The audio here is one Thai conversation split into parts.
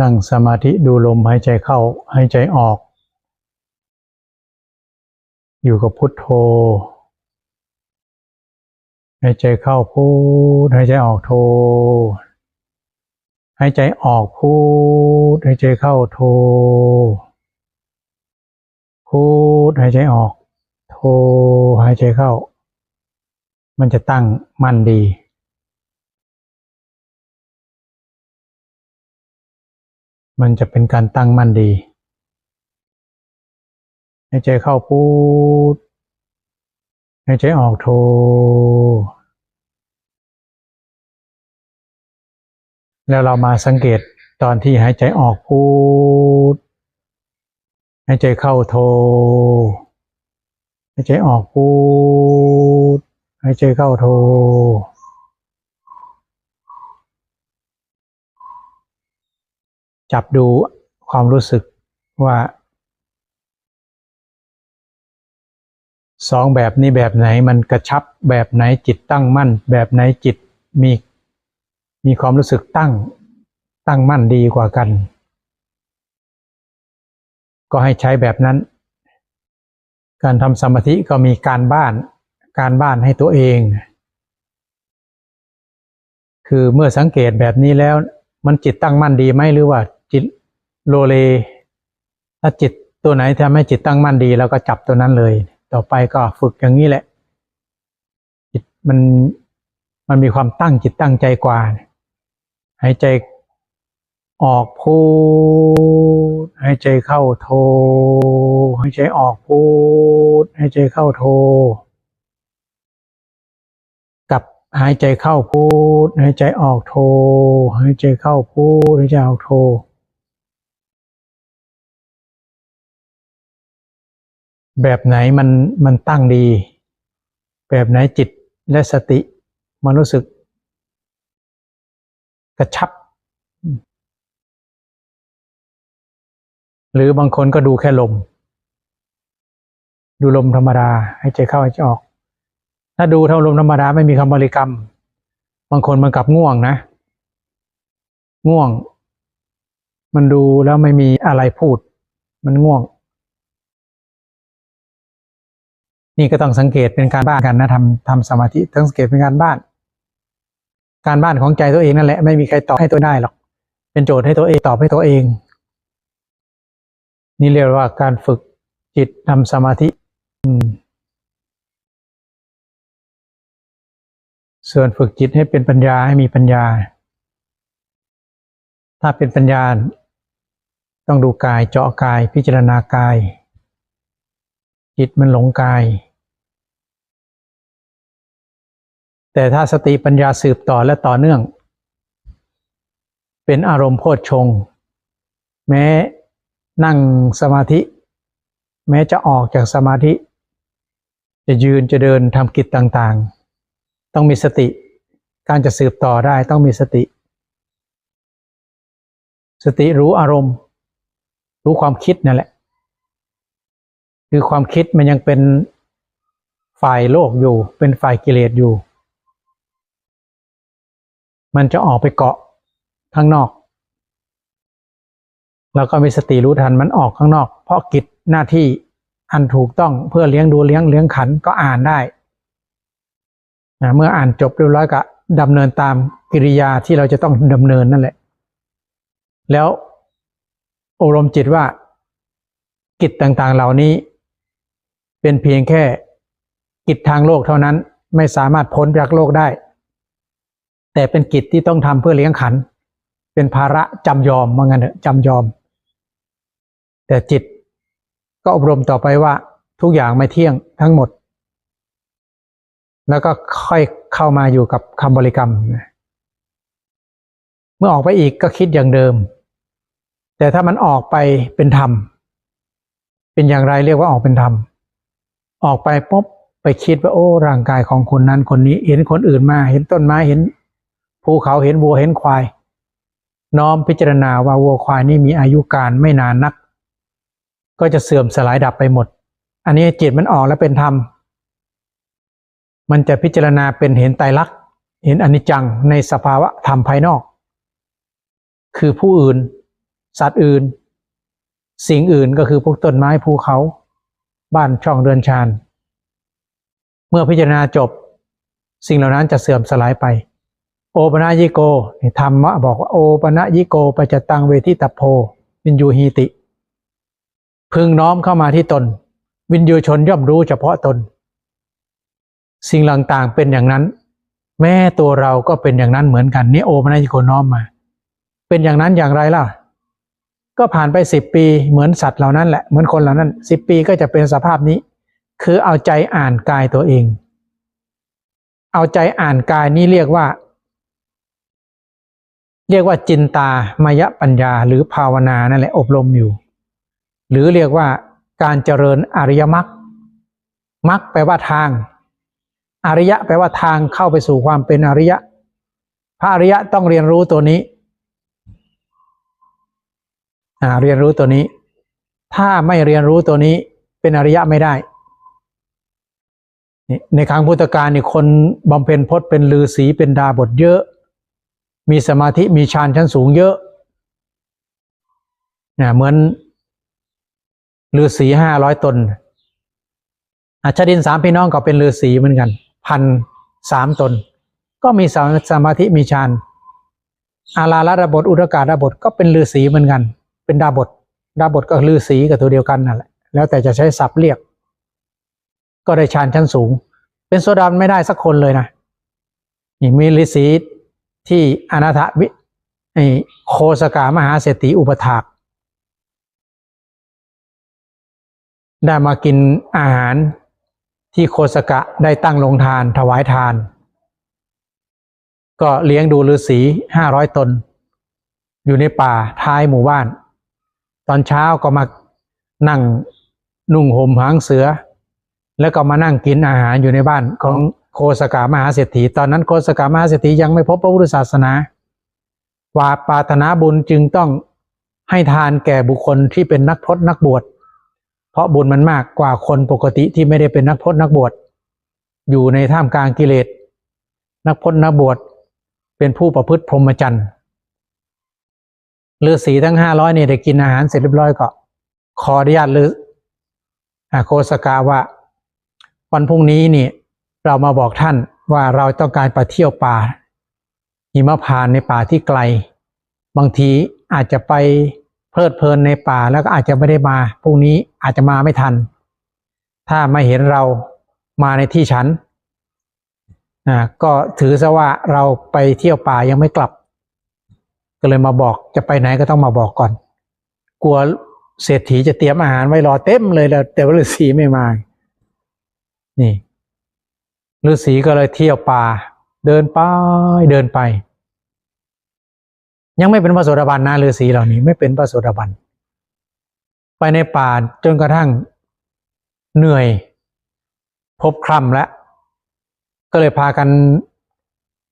นั่งสมาธิดูลมหายใจเข้าหายใจออก อยู่กับพุทโธหายใจเข้าพูดหายใจออกโทหายใจออกพูดหายใจเข้าโทพูดหายใจออก โทหายใจเข้า มันจะตั้งมั่นดี มันจะเป็นการตั้งมั่นดีหายใจเข้าพูดหายใจออกโท แล้วเรามาสังเกตตอนที่หายใจออกพูด หายใจเข้าโท หายใจออกพูด หายใจเข้าโท จับดูความรู้สึกว่าสองแบบนี้แบบไหนมันกระชับแบบไหนจิตตั้งมั่น แบบไหนจิตมีมีความรู้สึกตั้งตั้งมั่นดีกว่ากัน ก็ให้ใช้แบบนั้น การทำสมาธิก็มีการบ้านการบ้านให้ตัวเอง คือเมื่อสังเกตแบบนี้แล้วมันจิตตั้งมั่นดีไหมหรือว่า จิตโลเล ถ้าจิตตัวไหนทำให้จิตตั้งมั่นดีเราก็จับตัวนั้นเลย ต่อไปก็ฝึกอย่างนี้แหละ จิตมันมันมีความตั้งจิตตั้งใจกว่า หายใจออกพูดหายใจเข้าโทหายใจออกพูดหายใจเข้าโทกับหายใจเข้าพูดหายใจออกโทหายใจเข้าพูดหายใจออกโท แบบไหนมันมันตั้งดี แบบไหนจิตและสติมันรู้สึก กระชับ หรือบางคนก็ดูแค่ลม ดูลมธรรมดาให้ใจเข้าให้ใจออก ถ้าดูเท่าลมธรรมดาไม่มีคำบริกรรม บางคนมันกลับง่วงนะ ง่วง มันดูแล้วไม่มีอะไรพูด มันง่วง นี่ก็ต้องสังเกตเป็นการบ้านกันนะทำทำสมาธิต้องสังเกตเป็นการบ้าน การบ้านของใจตัวเองนั่นแหละไม่มีใครตอบให้ตัวได้หรอก เป็นโจทย์ให้ตัวเองตอบให้ตัวเอง นี่เรียกว่าการฝึกจิตทำสมาธิส่วนฝึกจิตให้เป็นปัญญาให้มีปัญญา ถ้าเป็นปัญญา ต้องดูกายเจาะกายพิจารณากาย จิตมันหลงกาย แต่ถ้าสติปัญญาสืบต่อและต่อเนื่อง เป็นอารมณ์โพชฌงแม้นั่งสมาธิ แม้จะออกจากสมาธิ จะยืนจะเดินทำกิจต่างๆ ต้องมีสติการจะสืบต่อได้ต้องมีสติ สติรู้อารมณ์ รู้ความคิดนั่นแหละ คือความคิดมันยังเป็นฝ่ายโลกอยู่ เป็นฝ่ายกิเลสอยู่ มันจะออกไปเกาะข้างนอก แล้วก็มีสติรู้ทันมันออกข้างนอก เพราะกิจหน้าที่อันถูกต้องเพื่อเลี้ยงดูเลี้ยงเลี้ยงขันก็อ่านได้นะเมื่ออ่านจบเรียบร้อยก็ดำเนินตามกิริยาที่เราจะต้องดำเนินนั่นแหละ แล้วอบรมจิตว่ากิจต่างๆเหล่านี้ เป็นเพียงแค่กิจทางโลกเท่านั้นไม่สามารถพ้นจากโลกได้ แต่เป็นกิจที่ต้องทำเพื่อเลี้ยงขัน เป็นภาระจำยอมว่างั้นเถอะจำยอม แต่จิตก็อบรมต่อไปว่าทุกอย่างไม่เที่ยงทั้งหมด แล้วก็ค่อยเข้ามาอยู่กับคำบริกรรม เมื่อออกไปอีกก็คิดอย่างเดิม แต่ถ้ามันออกไปเป็นธรรม เป็นอย่างไรเรียกว่าออกเป็นธรรม ออกไปปุ๊บไปคิดว่าโอ้ร่างกายของคนนั้นคนนี้เห็นคนอื่นมาเห็นต้นไม้เห็นภูเขาเห็นวัวเห็นควาย น้อมพิจารณาว่าวัวควายนี่มีอายุการไม่นานนัก ก็จะเสื่อมสลายดับไปหมด อันนี้จิตมันออกแล้วเป็นธรรม มันจะพิจารณาเป็นเห็นไตรลักษณ์เห็นอนิจจังในสภาวะธรรมภายนอก คือผู้อื่น สัตว์อื่น สิ่งอื่นก็คือพวกต้นไม้ภูเขา บ้านช่องเรือนชาน เมื่อพิจารณาจบ สิ่งเหล่านั้นจะเสื่อมสลายไป โอปนายิโกนี่ธรรมะบอกว่าโอปนายิโกปจตังเวทิตาโพวินยูฮีติ พึงน้อมเข้ามาที่ตน วินยูชนย่อมรู้เฉพาะตน สิ่งต่างๆเป็นอย่างนั้น แม้ตัวเราก็เป็นอย่างนั้นเหมือนกันนี่โอปนายิโกน้อมมา เป็นอย่างนั้นอย่างไรล่ะ ก็ผ่านไปสิบปีเหมือนสัตว์เหล่านั้นแหละเหมือนคนเหล่านั้นสิบปีก็จะเป็นสภาพนี้ คือเอาใจอ่านกายตัวเอง เอาใจอ่านกายนี่เรียกว่า เรียกว่าจินตามายปัญญาหรือภาวนานั่นแหละอบรมอยู่ หรือเรียกว่าการเจริญอริยมรรคมรรคแปลว่าทาง อริยะแปลว่าทางเข้าไปสู่ความเป็นอริยะ พระอริยะต้องเรียนรู้ตัวนี้ เรียนรู้ตัวนี้ ถ้าไม่เรียนรู้ตัวนี้เป็นอริยะไม่ได้ ในครั้งพุทธกาลนี่คนบำเพ็ญพจน์เป็นลือศีเป็นดาบทเยอะ มีสมาธิมีฌานชั้นสูงเยอะเนี่ยเหมือนลือศีห้าร้อยตนอาชาดินสามพี่น้องก็เป็นลือศีเหมือนกัน พันสามตน ก็มีสมาธิมีฌานอาลาลดาบทอุรกาดาบทก็เป็นลือศีเหมือนกัน เป็นดาบท ดาบทก็ลือศีกับตัวเดียวกันนั่นแหละแล้วแต่จะใช้ศัพท์เรียก ก็ได้ฌานชั้นสูง เป็นโซดาไม่ได้สักคนเลยนะนี่มีฤาษีที่อนาถวิไอโคสกามหาเศรษฐีอุปถากได้มากินอาหารที่โคสกะได้ตั้งลงทานถวายทาน ก็เลี้ยงดูฤาษีห้าร้อยตน อยู่ในป่าท้ายหมู่บ้าน ตอนเช้าก็มานั่งนุ่งห่มหางเสือ แล้วก็มานั่งกินอาหารอยู่ในบ้านของโคสกามหาเศรษฐี ตอนนั้นโคสกามหาเศรษฐียังไม่พบพระพุทธศาสนาว่าปารถนาบุญจึงต้องให้ทานแก่บุคคลที่เป็นนักพรตนักบวช เพราะบุญมันมากกว่าคนปกติที่ไม่ได้เป็นนักพรตนักบวช อยู่ในท่ามกลางกิเลส นักพรตนักบวชเป็นผู้ประพฤติพรหมจรรย์ ฤาษีทั้งห้าร้อยเนี่ยได้กินอาหารเสร็จเรียบร้อยก็ ขออนุญาตฤาโคสกาว่า วันพรุ่งนี้นี่เรามาบอกท่านว่าเราต้องการไปเที่ยวป่า หิมพานในป่าที่ไกล บางทีอาจจะไปเพลิดเพลินในป่าแล้วก็อาจจะไม่ได้มาพรุ่งนี้อาจจะมาไม่ทัน ถ้าไม่เห็นเรามาในที่ฉันอ่าก็ถือซะว่าเราไปเที่ยวป่ายังไม่กลับ ก็เลยมาบอกจะไปไหนก็ต้องมาบอกก่อน กลัวเศรษฐีจะเตรียมอาหารไว้รอเต็มเลยแล้ว แต่ว่าฤาษีไม่มา นี่ฤาษีก็เลยเที่ยวป่า เดินไปเดินไป ยังไม่เป็นพระโสดาบันนะฤาษีเหล่านี้ไม่เป็นพระโสดาบันไปในป่าจนกระทั่งเหนื่อย พบคร่ำแล้วก็เลยพากัน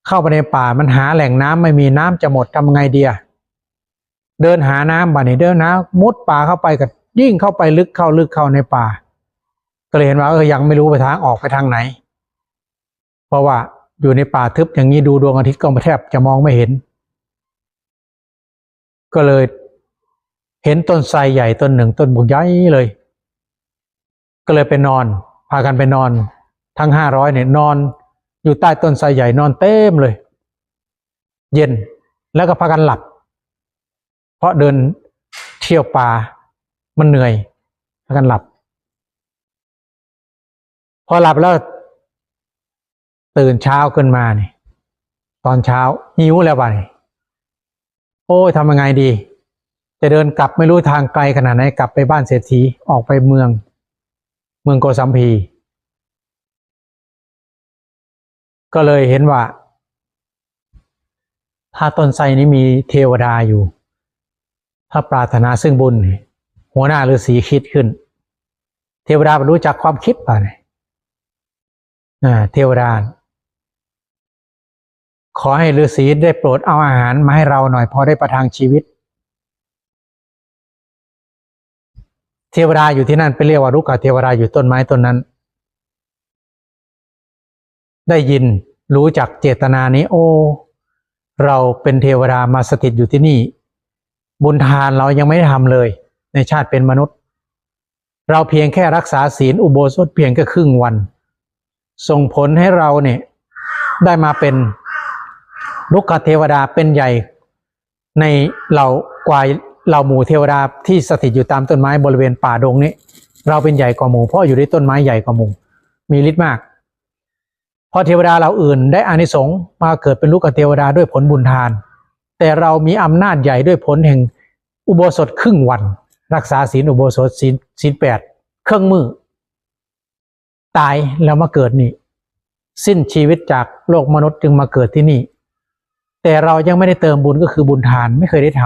เข้าไปในป่ามันหาแหล่งน้ำไม่มีน้ำจะหมดทำไงเดียเดินหาน้ำบ่านี่เดินนะมุดป่าเข้าไปกับยิ่งเข้าไปลึกเข้าลึกเข้าในป่า ก็เลยเห็นว่าเออยังไม่รู้ไปทางออกไปทางไหน เพราะว่าอยู่ในป่าทึบอย่างนี้ดูดวงอาทิตย์ก็แทบจะมองไม่เห็น ก็เลยเห็นต้นไทรใหญ่ต้นหนึ่งต้นบุกใหญ่เลย ก็เลยไปนอน พากันไปนอน ทั้งห้าร้อยเนี่ยนอน อยู่ใต้ต้นไทรใหญ่นอนเต็มเลย เย็นแล้วก็พากันหลับ เพราะเดินเที่ยวป่ามันเหนื่อยพากันหลับ พอหลับแล้วตื่นเช้าขึ้นมาเนี่ยตอนเช้าหิวแล้วไปโอ้ยทำยังไงดี จะเดินกลับไม่รู้ทางไกลขนาดไหนกลับไปบ้านเศรษฐีออกไปเมือง เมืองโกสัมพี ก็เลยเห็นว่าถ้าต้นไทรนี้มีเทวดาอยู่ ถ้าปรารถนาซึ่งบุญ หัวหน้าฤาษีคิดขึ้น เทวดารู้จักความคิดป่ะเนี่ยเทวดา ขอให้ฤาษีได้โปรดเอาอาหารมาให้เราหน่อยพอได้ประทังชีวิต เทวดาอยู่ที่นั่นไปเรียกว่ารุกขเทวดาอยู่ต้นไม้ต้นนั้น ได้ยินรู้จักเจตนานี้โอ้ เราเป็นเทวดามาสถิตอยู่ที่นี่ บุญทานเรายังไม่ได้ทำเลย ในชาติเป็นมนุษย์ เราเพียงแค่รักษาศีลอุโบสถเพียงแค่ครึ่งวัน ส่งผลให้เราเนี่ยได้มาเป็นลูกขเทวดาเป็นใหญ่ ในเหล่ากวายเหล่าหมู่เทวดาที่สถิตอยู่ตามต้นไม้บริเวณป่าดงนี้ เราเป็นใหญ่กว่าหมู่เพราะอยู่ในต้นไม้ใหญ่กว่าหมู่ มีฤทธิ์มาก พอเทวดาเราอื่นได้อานิสงส์มาเกิดเป็นลูกเทวดาด้วยผลบุญทาน แต่เรามีอำนาจใหญ่ด้วยผลแห่งอุโบสถครึ่งวัน รักษาศีลอุโบสถศีลศีลแปดเครื่องมือ ตายแล้วมาเกิดนี่ สิ้นชีวิตจากโลกมนุษย์จึงมาเกิดที่นี่ แต่เรายังไม่ได้เติมบุญก็คือบุญทานไม่เคยได้ท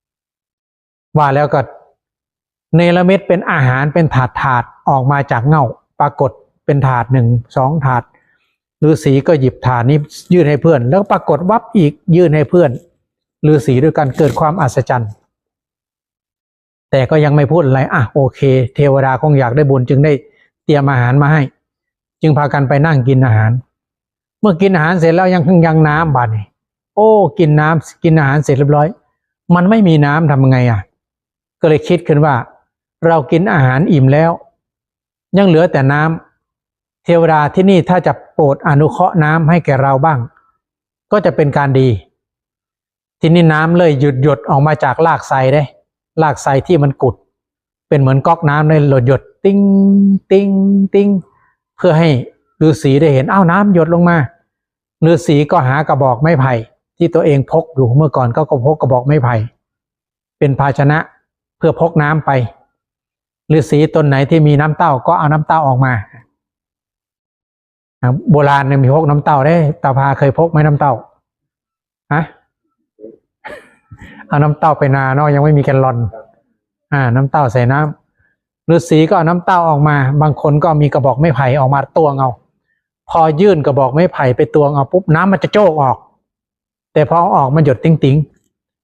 ำว่าแล้วก็เนรเม็ดเป็นอาหารเป็นถาดถาดออกมาจากเงาปรากฏเป็นถาดหนึ่งสองถาด ฤาษีก็หยิบถาดนี้ยื่นให้เพื่อน แล้วปรากฏวับอีกยื่นให้เพื่อนฤาษีด้วยกันเกิดความอัศจรรย์ แต่ก็ยังไม่พูดอะไรอะโอเค เทวดาคงอยากได้บุญจึงได้เตรียมอาหารมาให้ จึงพากันไปนั่งกินอาหาร เมื่อกินอาหารเสร็จแล้วยังยังน้ำบาดนี่โอ้กินน้ำกินอาหารเสร็จเรียบร้อย มันไม่มีน้ำทำยังไงอะ ก็เลยคิดขึ้นว่า เรากินอาหารอิ่มแล้ว ยังเหลือแต่น้ำเทวดาที่นี่ถ้าจะโปรดอนุเคราะห์น้ำให้แก่เราบ้าง ก็จะเป็นการดี ที่นี่น้ำเลยหยุดหยดออกมาจากรากไทรได้รากไทรที่มันกุด เป็นเหมือนก๊อกน้ำเลยหลดหยดติ้งติ้งติ้งเพื่อให้ฤาษีได้เห็นอ้าวน้ำหยดลงมาฤาษีก็หากระบอกไม้ไผ่ที่ตัวเองพกอยู่เมื่อก่อนก็ก็พกกระบอกไม้ไผ่เป็นภาชนะเพื่อพกน้ำไปฤาษีตนไหนที่มีน้ำเต้าก็เอาน้ำเต้าออกมา โบราณเนี่ยมีพกน้ำเต้าได้ตาพาเคยพกไหมน้ำเต้าฮะเอาน้ำเต้าไปนาเนาะยังไม่มีแกนลอน อ่า น้ำเต้าใส่น้ำฤาษีก็เอาน้ำเต้าออกมา บางคนก็มีกระบอกไม้ไผ่ออกมาตวงเอา พอยื่นกระบอกไม้ไผ่ไปตวงเอาปุ๊บน้ำมันจะโจกออก แต่พอเอาออกมันหยดติ้งติง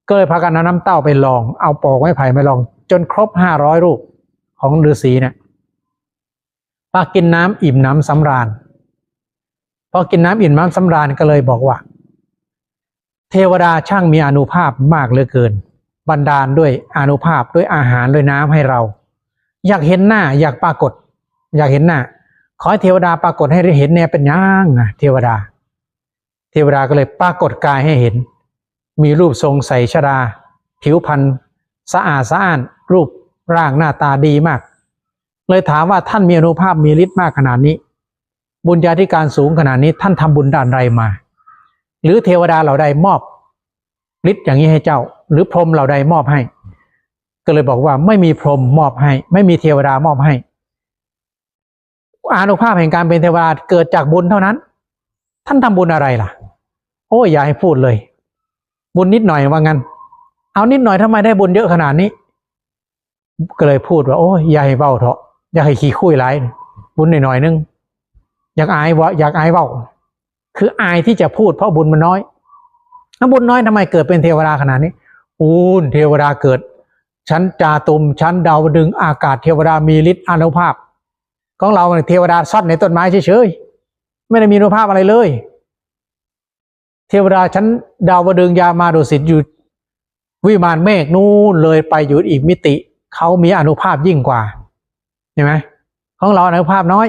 ก็เลยพากันเอาน้ำเต้าไปลอง เอาปอกไม้ไผ่มาลอง จนครบห้าร้อยรูปของฤาษีเนี่ยปากินน้ำอิ่มน้ำสำราญ พอกินน้ำอิ่มน้ำสำราญก็เลยบอกว่า เทวดาช่างมีอนุภาพมากเหลือเกิน บันดาลด้วยอนุภาพด้วยอาหารด้วยน้ำให้เรา อยากเห็นหน้าอยากปรากฏ อยากเห็นหน้า ขอให้เทวดาปรากฏให้เห็นเนี่ยเป็นย่างนะเทวดา เทวดาก็เลยปรากฏกายให้เห็น มีรูปทรงใสชดา ผิวพรรณสะอาดสะอ้าน รูปร่างหน้าตาดีมาก เลยถามว่าท่านมีอนุภาพมีฤทธิ์มากขนาดนี้ บุญญาธิการสูงขนาดนี้ท่านทำบุญด้านใดมา หรือเทวดาเหล่าใดมอบฤทธิ์อย่างนี้ให้เจ้า หรือพรหมเหล่าใดมอบให้ ก็เลยบอกว่าไม่มีพรหมมอบให้ ไม่มีเทวดามอบให้อานุภาพแห่งการเป็นเทวดาเกิดจากบุญเท่านั้น ท่านทำบุญอะไรล่ะ โอ้ยอย่าให้พูดเลย บุญนิดหน่อยว่างั้น เอานิดหน่อยทำไมได้บุญเยอะขนาดนี้ ก็เลยพูดว่า โอ้ยอย่าให้เบ้าเถอะอย่าให้ขี้คุยไรบุญหน่อยๆนึง อยากอายวะอยากอายเบ้าคืออายที่จะพูดเพราะบุญมันน้อยถ้าบุญน้อยทำไมเกิดเป็นเทวดาขนาดนี้อูนเทวดาเกิด ชั้นจาตุมชั้นดาวดึงอากาศเทวดามีฤทธิ์อานุภาพ ของเราเนี่ยเทวดาซ่อนในต้นไม้เฉยๆไม่ได้มีอนุภาพอะไรเลย เทวดาชั้นดาวดึงยามาดุสิตอยู่วิมานเมฆนู่นเลยไปอยู่อีกมิติเขามีอนุภาพยิ่งกว่าเห็นไหมของเราอนุภาพน้อย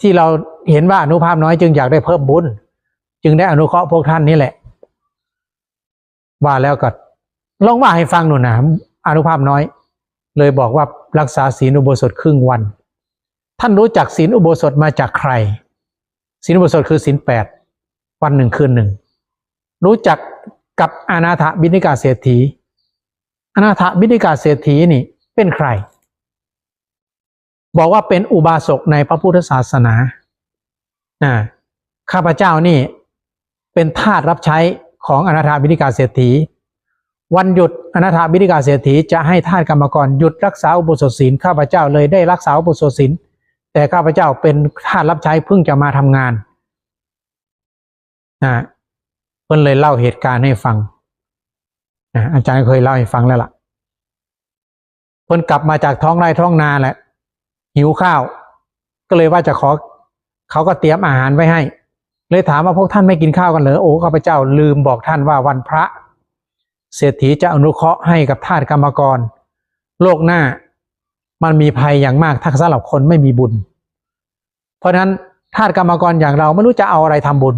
ที่เราเห็นว่าอนุภาพน้อยจึงอยากได้เพิ่มบุญ จึงได้อนุเคราะห์พวกท่านนี่แหละ ว่าแล้วก็ลองว่าให้ฟังหน่อยนะอนุภาพน้อย เลยบอกว่ารักษาศีลอุโบสถครึ่งวัน ท่านรู้จักศีลอุโบสถมาจากใครศีลอุโบสถคือศีลแปดวันหนึ่งคืนหนึ่งรู้จักกับอนาถบิณฑิกาเศรษฐีอนาถบิณฑิกาเศรษฐีนี่เป็นใคร บอกว่าเป็นอุบาสกในพระพุทธศาสนาข้าพเจ้านี่เป็นทาสรับใช้ของอนาถบิณฑิกาเศรษฐี วันหยุดอนาถบิณฑิกาเศรษฐีจะให้ทาสกรรมกรหยุดรักษาอุโบสถศีลข้าพเจ้าเลยได้รักษาอุโบสถศีลแต่ข้าพเจ้าเป็นทาสรับใช้เพิ่งจะมาทำงานนะเพิ่นเลยเล่าเหตุการณ์ให้ฟังนะอาจารย์เคยเล่าให้ฟังแล้วล่ะเพิ่นกลับมาจากท้องไร่ท้องนาแหละ หิวข้าว ก็เลยว่าจะขอเขาก็เตรียมอาหารไว้ให้ เลยถามว่าพวกท่านไม่กินข้าวกันเหรอโอ้ข้าพเจ้าลืมบอกท่านว่าวันพระ เศรษฐีจะอนุเคราะห์ให้กับทาสกรรมกร โลกหน้ามันมีภัยอย่างมากถ้าสำหรับคนไม่มีบุญ เพราะฉะนั้นทาสกรรมกรอย่างเราไม่รู้จะเอาอะไรทำบุญ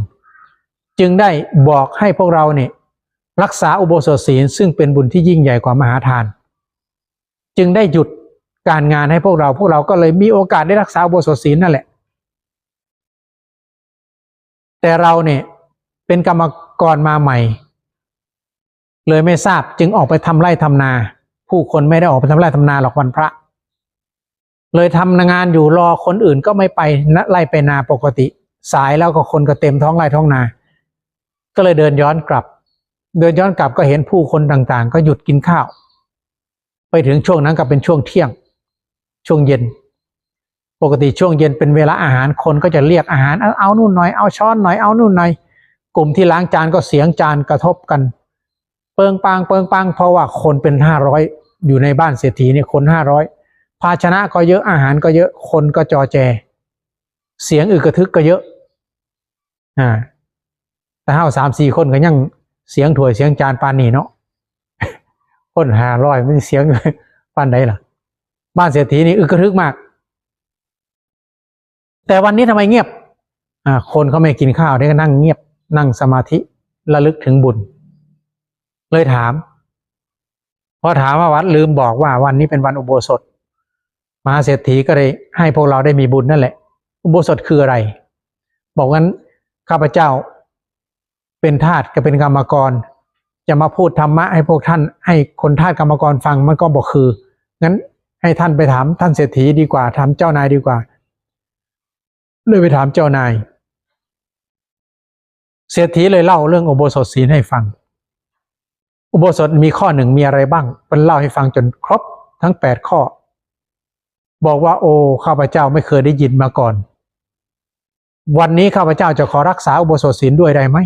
จึงได้บอกให้พวกเราเนี่ยรักษาอุโบสถศีลซึ่งเป็นบุญที่ยิ่งใหญ่กว่ามหาทาน จึงได้หยุด การงานให้พวกเราพวกเราก็เลยมีโอกาสได้รักษาอุโบสถศีลนั่นแหละ แต่เราเนี่ยเป็นกรรมกรมาใหม่ เลยไม่ทราบจึงออกไปทำไร่ทำนา ผู้คนไม่ได้ออกไปทำไร่ทำนาหรอกวันพระ เลยทำงานอยู่รอคนอื่นก็ไม่ไปนะไล่ไปนาปกติ สายแล้วก็คนก็เต็มท้องไร่ท้องนา ก็เลยเดินย้อนกลับ เดินย้อนกลับก็เห็นผู้คนต่างๆ ก็หยุดกินข้าว ไปถึงช่วงนั้นก็เป็นช่วงเที่ยง ช่วงเย็น ปกติช่วงเย็นเป็นเวลาอาหารคนก็จะเรียกอาหารเอาเอานู่นหน่อยเอาช้อนหน่อยเอานู่นหน่อยกลุ่มที่ล้างจานก็เสียงจานกระทบกัน เปิงปางเปิงปางเพราะว่าคนเป็นห้าร้อยอยู่ในบ้านเศรษฐีเนี่ยคนห้าร้อยภาชนะก็เยอะอาหารก็เยอะคนก็จอแจ เสียงอึกระทึกก็เยอะอ่าแต่ห้าสามสี่คนก็ยังเสียงถวยเสียงจานปานนี่เนาะคนห้าร้อยไม่เสียงปานใดล่ะ บ้านเศรษฐีนี่อึกระทึกมาก แต่วันนี้ทำไมเงียบอ่าคนเขาไม่กินข้าวได้ก็นั่งเงียบ นั่งสมาธิระลึกถึงบุญ เลยถามพอถามว่าวัดลืมบอกว่าวันนี้เป็นวันอุโบสถมหาเศรษฐีก็เลยให้พวกเราได้มีบุญนั่นแหละ อุโบสถคืออะไร บอกงั้นข้าพเจ้า เป็นทาสก็เป็นกรรมกร จะมาพูดธรรมะให้พวกท่าน ให้คนทาสกรรมกรฟังมันก็บอกคือ งั้น ให้ท่านไปถามท่านเศรษฐีดีกว่า ถามเจ้านายดีกว่า เลยไปถามเจ้านาย เศรษฐีเลยเล่าเรื่องอุโบสถศีลให้ฟัง อุโบสถมีข้อหนึ่งมีอะไรบ้างเป็นเล่าให้ฟังจนครบทั้งแปดข้อ บอกว่าโอ้ข้าพเจ้าไม่เคยได้ยินมาก่อน วันนี้ข้าพเจ้าจะขอรักษาอุโบสถศีลด้วยได้ไหม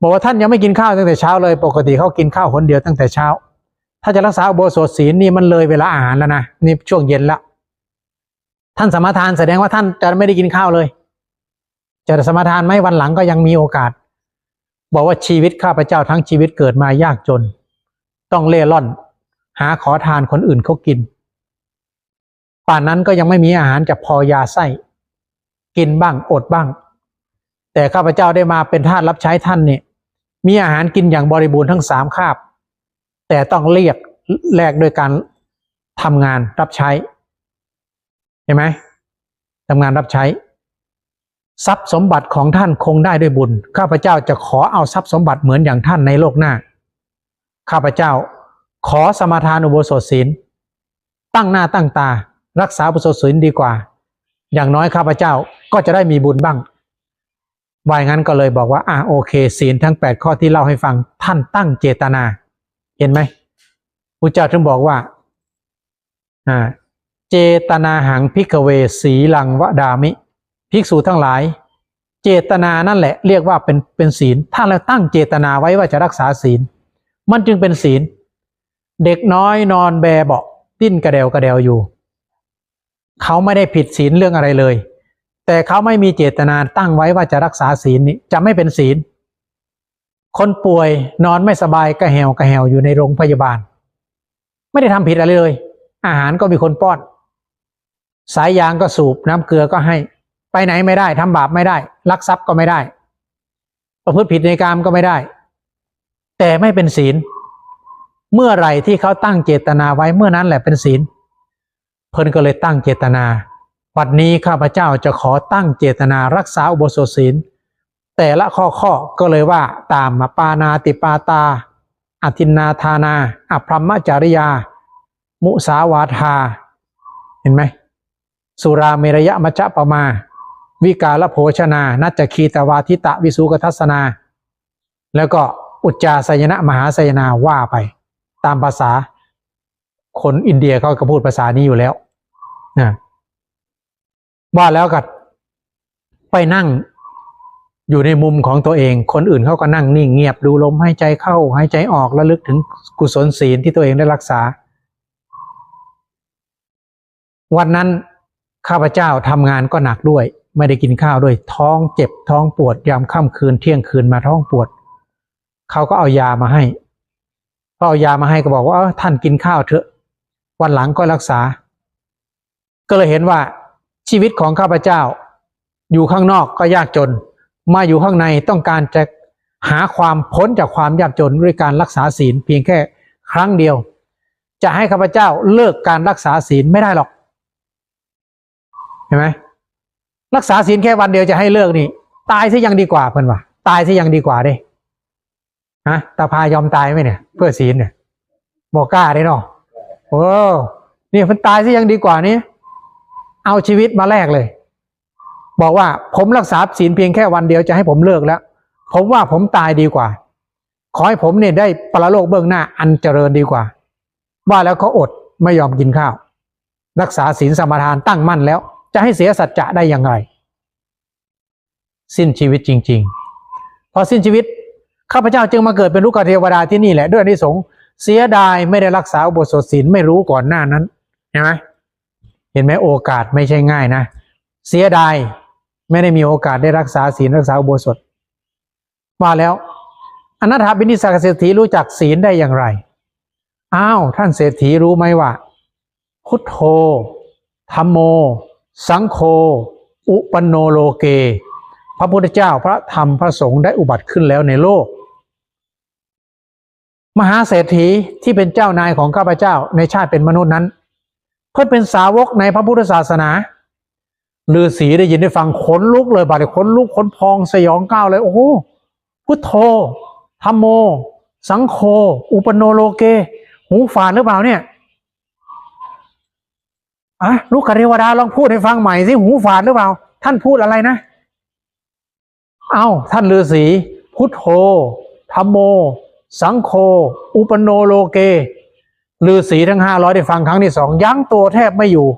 บอกว่าท่านยังไม่กินข้าวตั้งแต่เช้าเลย ปกติเขากินข้าวคนเดียวตั้งแต่เช้า ถ้าจะรักษาอุโบสถศีลนี่มันเลยเวลาอาหารแล้วนะนี่ช่วงเย็นละท่านสมาทานแสดงว่าท่านจะไม่ได้กินข้าวเลย จะสมาทานไหมวันหลังก็ยังมีโอกาส บอกว่าชีวิตข้าพเจ้าทั้งชีวิตเกิดมายากจน ต้องเล่ร่อน หาขอทานคนอื่นเขากิน ป่านนั้นก็ยังไม่มีอาหารจะพอยาไส้กินบ้างอดบ้าง แต่ข้าพเจ้าได้มาเป็นทาสรับใช้ท่านเนี่ยมีอาหารกินอย่างบริบูรณ์ทั้งสามคาบ แต่ต้องเรียกแลกโดยการทำงานรับใช้เห็นไหมทำงานรับใช้ ทรัพย์สมบัติของท่านคงได้ด้วยบุญ ข้าพเจ้าจะขอเอาทรัพย์สมบัติเหมือนอย่างท่านในโลกหน้า ข้าพเจ้าขอสมาทานอุโบสถศีลตั้งหน้าตั้งตา รักษาอุโบสถศีลดีกว่า อย่างน้อยข้าพเจ้าก็จะได้มีบุญบ้างวายงั้นก็เลยบอกว่าอ่าโอเค ศีลทั้งแปดข้อที่เล่าให้ฟังท่านตั้งเจตนา เห็นไหมพระเจ้าถึงบอกว่าอ่าเจตนาหังพิกเวสีลังวดามิ ภิกษุทั้งหลาย เจตนานั่นแหละ เรียกว่าเป็นเป็นศีล ถ้าเราตั้งเจตนาไว้ว่าจะรักษาศีล มันจึงเป็นศีล เด็กน้อยนอนแบเบาดิ้นกระเดวกระเดวอยู่ เขาไม่ได้ผิดศีลเรื่องอะไรเลย แต่เขาไม่มีเจตนาตั้งไว้ว่าจะรักษาศีลนี้จะไม่เป็นศีล คนป่วยนอนไม่สบายกระแหวกระแหวอยู่ในโรงพยาบาล ไม่ได้ทำผิดอะไรเลย อาหารก็มีคนป้อน สายยางก็สูบน้ำเกลือก็ให้ ไปไหนไม่ได้ทำบาปไม่ได้ ลักทรัพย์ก็ไม่ได้ ประพฤติผิดในกรรมก็ไม่ได้ แต่ไม่เป็นศีล เมื่อไหร่ที่เขาตั้งเจตนาไว้เมื่อนั้นแหละเป็นศีล เพิ่นก็เลยตั้งเจตนา วันนี้ข้าพเจ้าจะขอตั้งเจตนารักษาอุโบสถศีล แต่ละข้อข้อก็เลยว่าตามมาปานาติปาตาอทินนาทานาอภรรมจริยา มุสาวาทา เห็นไหมสุราเมรยะมัจจะปมา วิกาลโภชนา นัจจคีตวาทิตะวิสุกทัศนา แล้วก็อุจจาสยนะมหาสยนาว่าไป ตามภาษา คนอินเดียเขาก็พูดภาษานี้อยู่แล้วนะว่าแล้วก็ไปนั่ง อยู่ในมุมของตัวเอง คนอื่นเขาก็นั่งนิ่งเงียบดูลมหายใจเข้าหายใจออกแล้วลึกถึงกุศลศีลที่ตัวเองได้รักษา วันนั้นข้าพเจ้าทำงานก็หนักด้วย ไม่ได้กินข้าวด้วยท้องเจ็บท้องปวดยามค่ำคืนเที่ยงคืนมาท้องปวดเขาก็เอายามาให้ก็เอายามาให้ก็บอกว่าท่านกินข้าวเถอะ วันหลังก็รักษา ก็เลยเห็นว่าชีวิตของข้าพเจ้า อยู่ข้างนอกก็ยากจน มาอยู่ข้างในต้องการจะหาความพ้นจากความยากจนด้วยการรักษาศีลเพียงแค่ครั้งเดียว จะให้ข้าพเจ้าเลิกการรักษาศีลไม่ได้หรอกเห็นไหมรักษาศีลแค่วันเดียวจะให้เลิกนี่ ตายซะยังดีกว่าเพื่อนว่าตายซะยังดีกว่าเด้ฮะตาพายอมตายไหมเนี่ย เพื่อศีลเนี่ยบอกกล้าได้เนาะโอ้เนี่ยมันตายซะยังดีกว่านี้เอาชีวิตมาแลกเลย บอกว่าผมรักษาศีลเพียงแค่วันเดียวจะให้ผมเลิกแล้ว ผมว่าผมตายดีกว่า ขอให้ผมเนี่ยได้ปรโลกเบื้องหน้าอันเจริญดีกว่า ว่าแล้วเขาอดไม่ยอมกินข้าว รักษาศีลสมทานตั้งมั่นแล้ว จะให้เสียสัจจะได้อย่างไร สิ้นชีวิตจริง ๆ พอสิ้นชีวิตข้าพเจ้าจึงมาเกิดเป็นลูกเทวดาที่นี่แหละ ด้วยอนิสงส์เสียดายไม่ได้รักษาอุโบสถศีลไม่รู้ก่อนหน้านั้นเห็นไหมเห็นไหมโอกาสไม่ใช่ง่ายนะ เสียดาย ไม่ได้มีโอกาสได้รักษาศีลรักษาอุโบสถว่าแล้วอนัถาบินิสกเศรษฐีรู้จักศีลได้อย่างไร อ้าวท่านเศรษฐีรู้ไหมว่า พุทโธธรรมโม สังโฆอุปนโนโลเก พระพุทธเจ้าพระธรรมพระสงฆ์ได้อุบัติขึ้นแล้วในโลก มหาเศรษฐีที่เป็นเจ้านายของข้าพเจ้าในชาติเป็นมนุษย์นั้น เพื่อเป็นสาวกในพระพุทธศาสนา ฤาษีได้ยินได้ฟังขนลุกเลยบาดเลยขนลุกขนพองสยองก้าวเลย โอ้โหพุทโธธรรมโม สังโฆอุปนโนโลเก หูฝาดหรือเปล่าเนี่ยอะลูกกเทวดาลองพูดให้ฟังใหม่สิหูฝาดหรือเปล่า ท่านพูดอะไรนะ เอ้า ท่านฤาษีพุทโธธรรมโม สังโฆอุปนโนโลเกฤาษีทั้งห้าร้อยได้ฟังครั้งที่สองยั้งตัวแทบไม่อยู่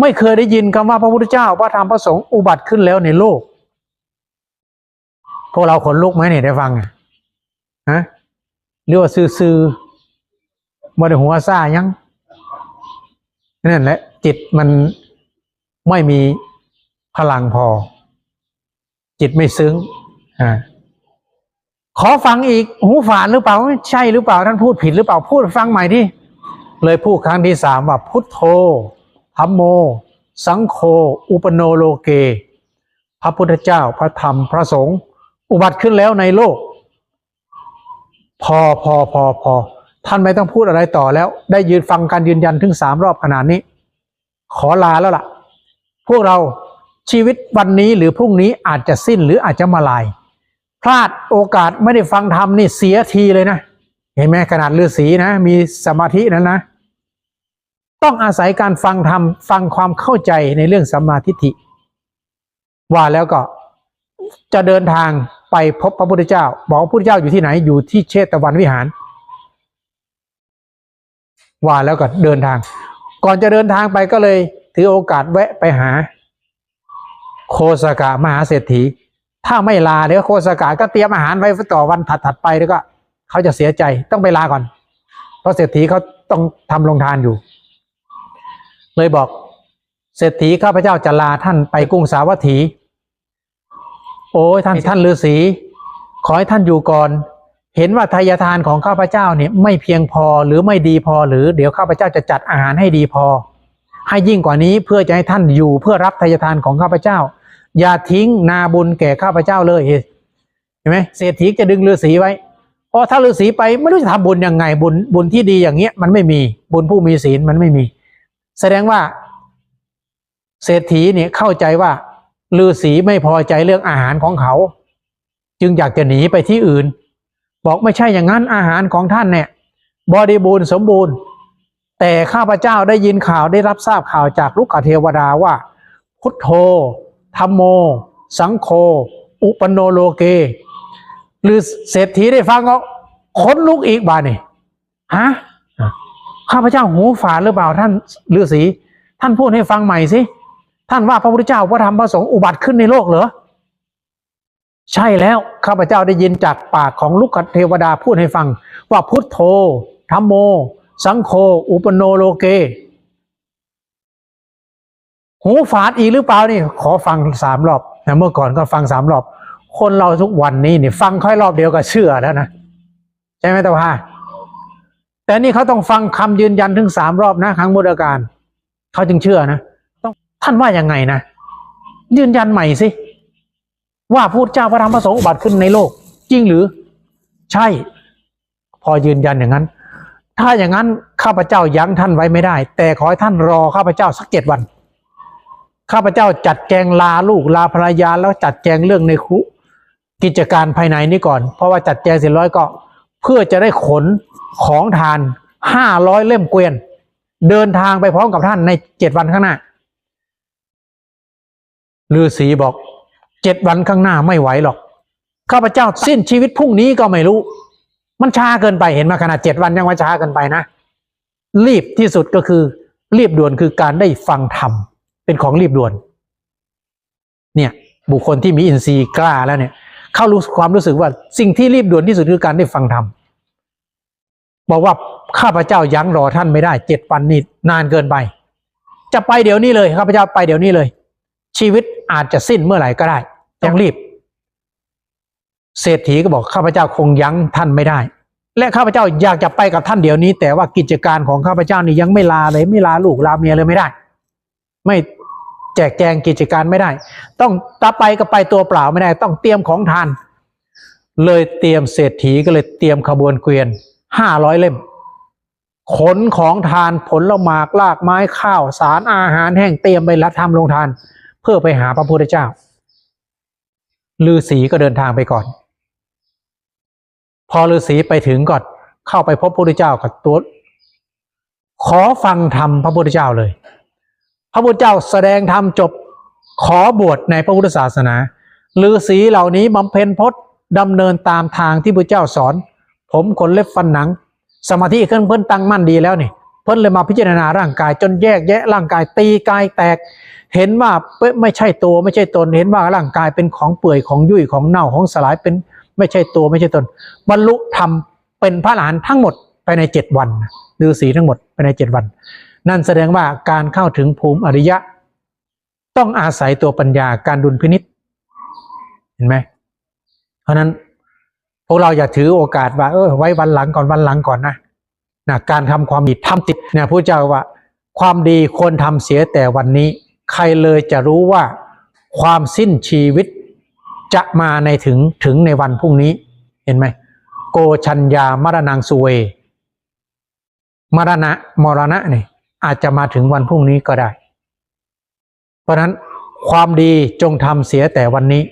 ไม่เคยได้ยินคำว่าพระพุทธเจ้าพระธรรมพระสงฆ์อุบัติขึ้นแล้วในโลก พวกเราขนลุกไหมเนี่ยได้ฟังอะฮะเรียกว่าซื่อๆมาได้หัวซ่ายังนั่นแหละจิตมันไม่มีพลังพอ จิตไม่ซึ้งอ่าขอฟังอีกหูฝาดหรือเปล่าใช่หรือเปล่าท่านพูดผิดหรือเปล่าพูดฟังใหม่ที่เลยพูดครั้งที่สามว่าพุทโธ ธรรมโม สังโฆอุปโนโลเก พระพุทธเจ้าพระธรรมพระสงฆ์อุบัติขึ้นแล้วในโลก พอพอพอพอท่านไม่ต้องพูดอะไรต่อแล้ว ได้ยืนฟังการยืนยันถึงสามรอบขนาดนี้ ขอลาแล้วล่ะ พวกเราชีวิตวันนี้หรือพรุ่งนี้อาจจะสิ้นหรืออาจจะมาลาย พลาดโอกาสไม่ได้ฟังธรรมนี่เสียทีเลยนะ เห็นไหมขนาดฤาษีนะ มีสมาธินั้นนะ ต้องอาศัยการฟังธรรมฟังความเข้าใจในเรื่องสัมมาทิฏฐิ ว่าแล้วก็จะเดินทางไปพบพระพุทธเจ้า บอกพระพุทธเจ้าอยู่ที่ไหนอยู่ที่เชตวันวิหาร ว่าแล้วก็เดินทาง ก่อนจะเดินทางไปก็เลยถือโอกาสแวะไปหา โคสกะมหาเศรษฐี ถ้าไม่ลาเดี๋ยวโคสกะก็เตรียมอาหารไว้ต่อวันถัดๆไปแล้วก็เขาจะเสียใจต้องไปลาก่อน เพราะเศรษฐีเขาต้องทำลงทานอยู่ เลยบอก เศรษฐีข้าพเจ้าจะลาท่านไปกรุงสาวัตถี โอ้ยท่านท่านฤาษีขอให้ท่านอยู่ก่อน เห็นว่าทายทานของข้าพเจ้าเนี่ยไม่เพียงพอหรือไม่ดีพอหรือเดี๋ยวข้าพเจ้าจะจัดอาหารให้ดีพอ ให้ยิ่งกว่านี้เพื่อจะให้ท่านอยู่เพื่อรับทายทานของข้าพเจ้า อย่าทิ้งนาบุญแก่ข้าพเจ้าเลยเห็นไหมเศรษฐีจะดึงฤาษีไว้เพราะถ้าฤาษีไปไม่รู้จะทำบุญยังไงบุญบุญที่ดีอย่างเงี้ยมันไม่มีบุญผู้มีศีลมันไม่มี แสดงว่า เศรษฐีเนี่ยเข้าใจว่าฤาษีไม่พอใจเรื่องอาหารของเขา จึงอยากจะหนีไปที่อื่น บอกไม่ใช่อย่างนั้นอาหารของท่านเนี่ยบริบูรณ์สมบูรณ์ แต่ข้าพเจ้าได้ยินข่าวได้รับทราบข่าวจากลูกเทวดาว่า พุทโธธรรมโม สังโฆอุปนโนโลเก หรือเศรษฐีได้ฟังก็ขนลุกอีกบ้านี่ฮะ ข้าพเจ้าหูฝาดหรือเปล่าท่านฤาษีท่านพูดให้ฟังใหม่สิท่านว่าพระพุทธเจ้าพระธรรมพระสงฆ์อุบัติขึ้นในโลกเหรอใช่แล้วข้าพเจ้าได้ยินจากปากของลูกเทวดาพูดให้ฟัง ว่าพุทโธธรรมโม สังโฆอุปนโนโลเก หูฝาดอีหรือเปล่านี่ ขอฟังสามรอบนะเมื่อก่อนก็ฟังสามรอบ คนเราทุกวันนี้นี่ฟังค่อยรอบเดียวก็เชื่อแล้วนะ ใช่ไหมตาพา แต่นี่เขาต้องฟังคำยืนยันถึงสามรอบนะครั้งมุดอาการเขาจึงเชื่อนะต้องท่านว่ายังไงนะ ยืนยันใหม่สิว่าพูดเจ้าพระธรรมพระสงฆ์อุบัติขึ้นในโลก จริงหรือ ใช่ พอยืนยันอย่างนั้น ถ้าอย่างนั้นข้าพเจ้ายั้งท่านไว้ไม่ได้ แต่ขอให้ท่านรอข้าพเจ้าสักเจ็ดวันข้าพเจ้าจัดแจงลาลูกลาภรรยาแล้วจัดแจงเรื่องในคุกิจการภายในนี้ก่อน เพราะว่าจัดแจงเสร็จร้อยก็ เพื่อจะได้ขน ของทานห้าร้อยเล่มเกวียน เดินทางไปพร้อมกับท่านในเจ็ดวันข้างหน้าฤาษีบอกเจ็ดวันข้างหน้าไม่ไหวหรอกข้าพเจ้าสิ้นชีวิตพรุ่งนี้ก็ไม่รู้ มันช้าเกินไปเห็นมาขนาดเจ็ดวันยังว่าช้าเกินไปนะ รีบที่สุดก็คือ รีบด่วนคือการได้ฟังธรรมเป็นของรีบด่วน เนี่ย บุคคลที่มีอินทรีย์กล้าแล้วเนี่ย เข้ารู้ความรู้สึกว่าสิ่งที่รีบด่วนที่สุดคือการได้ฟังธรรม บอกว่าข้าพเจ้ายั้งรอท่านไม่ได้เจ็ดวันนี่นานเกินไป จะไปเดี๋ยวนี้เลยข้าพเจ้าไปเดี๋ยวนี้เลย ชีวิตอาจจะสิ้นเมื่อไหร่ก็ได้ ต้องรีบ เศรษฐีก็บอกข้าพเจ้าคงยั้งท่านไม่ได้ และข้าพเจ้าอยากจะไปกับท่านเดี๋ยวนี้ แต่ว่ากิจการของข้าพเจ้านี่ยังไม่ลาเลย ไม่ลาลูกลาเมียเลยไม่ได้ ไม่แจกแจงกิจการไม่ได้ ต้องตาไปก็ไปตัวเปล่าไม่ได้ ต้องเตรียมของทาน เลยเตรียมเศรษฐีก็เลยเตรียมขบวนเกวียน ห้าร้อยเล่ม ขนของทานผลละหมากลากไม้ข้าวสารอาหารแห้งเตรียมไปรับทำลงทาน เพื่อไปหาพระพุทธเจ้าฤาษีก็เดินทางไปก่อน พอฤาษีไปถึงก่อนเข้าไปพบพระพุทธเจ้ากับตัวขอฟังธรรมพระพุทธเจ้าเลย พระพุทธเจ้าแสดงธรรมจบขอบวชในพระพุทธศาสนาฤาษีเหล่านี้บำเพ็ญพจน์ดำเนินตามทางที่พระเจ้าสอน ผมขนเล็บฟันหนัง สมาธิขึ้นเพิ่อนตั้งมั่นดีแล้วนี่เพิ่อนเลยมาพิจารณาร่างกาย จนแยกแยะร่างกายตีกายแตก เห็นว่าไม่ใช่ตัวไม่ใช่ตนเห็นว่าร่างกายเป็นของเปื่อยของยุ่ยของเน่าของสลายเป็นไม่ใช่ตัวไม่ใช่ตน บรรลุธรรมเป็นพระอรหันต์ทั้งหมดภายในเจ็ดวันฤาษีทั้งหมดภายในเจ็ดวัน นั่นแสดงว่าการเข้าถึงภูมิอริยะ ต้องอาศัยตัวปัญญาการดุลพินิษเห็นไหมเพราะนั้น พวกเราอย่าถือโอกาสว่า เออ ไว้วันหลังก่อนวันหลังก่อนนะนะการทำความดีทำติดเนี่ยพระเจ้าว่า ความดีควรทำเสียแต่วันนี้ ใครเลยจะรู้ว่า ความสิ้นชีวิตจะมาในถึงถึงในวันพรุ่งนี้ เห็นไหมโกชัญญามรณงสุเวมรณะมรณะนี่อาจจะมาถึงวันพรุ่งนี้ก็ได้ เพราะฉะนั้นความดีจงทำเสียแต่วันนี้